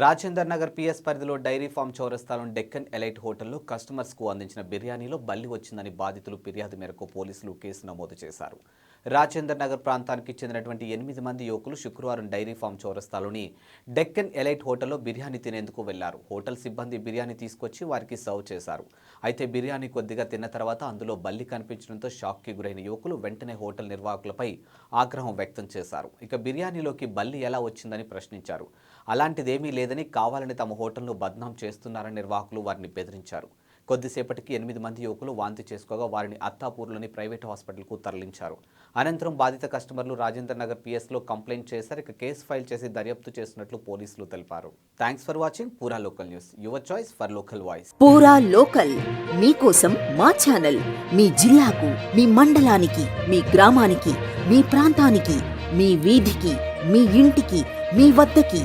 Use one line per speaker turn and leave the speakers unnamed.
Rajender Nagar PS పరిధిలో dairy farm చౌరస్తాలోని Deccan elite హోటల్లో కస్టమర్స్కు అందించిన బిర్యానీలో బల్లి వచ్చిందని బాధితులు ఫిర్యాదు మేరకు పోలీసులు కేసు నమోదు చేశారు. రాజేందర్ నగర్ ప్రాంతానికి చెందినటువంటి ఎనిమిది మంది యువకులు శుక్రవారం డైరీ ఫామ్ చౌరస్తాలోని డెక్కన్ ఎలైట్ హోటల్లో బిర్యానీ తినేందుకు వెళ్ళారు. హోటల్ సిబ్బంది బిర్యానీ తీసుకొచ్చి వారికి సర్వ్ చేశారు. అయితే బిర్యానీ కొద్దిగా తిన్న తర్వాత అందులో బల్లి కనిపించడంతో షాక్కి గురైన యువకులు వెంటనే హోటల్ నిర్వాహకులపై ఆగ్రహం వ్యక్తం చేశారు. ఇక బిర్యానీలోకి బల్లి ఎలా వచ్చిందని ప్రశ్నించారు. అలాంటిదేమీ లేదని కావాలని తమ హోటల్ను బద్నాం చేస్తున్నారని నిర్వాహకులు వారిని బెదిరించారు. కొద్దిసేపటికి ఎనిమిది మంది యువకులు వాంతి చేసుకోగా వారిని అత్తాపూర్లోని ప్రైవేట్ హాస్పిటల్కు తరలించారు. అనంతరం బాధిత కస్టమర్లు రాజేంద్ర నగర్ పిఎస్లో కంప్లైంట్ చేశారు. ఇక కేసు ఫైల్ చేసి దర్యాప్తు చేసినట్లు పోలీసులు తెలిపారు. Thanks for watching Pura local news. Your choice for local voice.
Pura local మీకోసం మా ఛానల్. మీ జిల్లాకు మీ మండలానికి మీ గ్రామానికి మీ ప్రాంతానికి మీ వీధికి మీ ఇంటికి మీ వద్దకి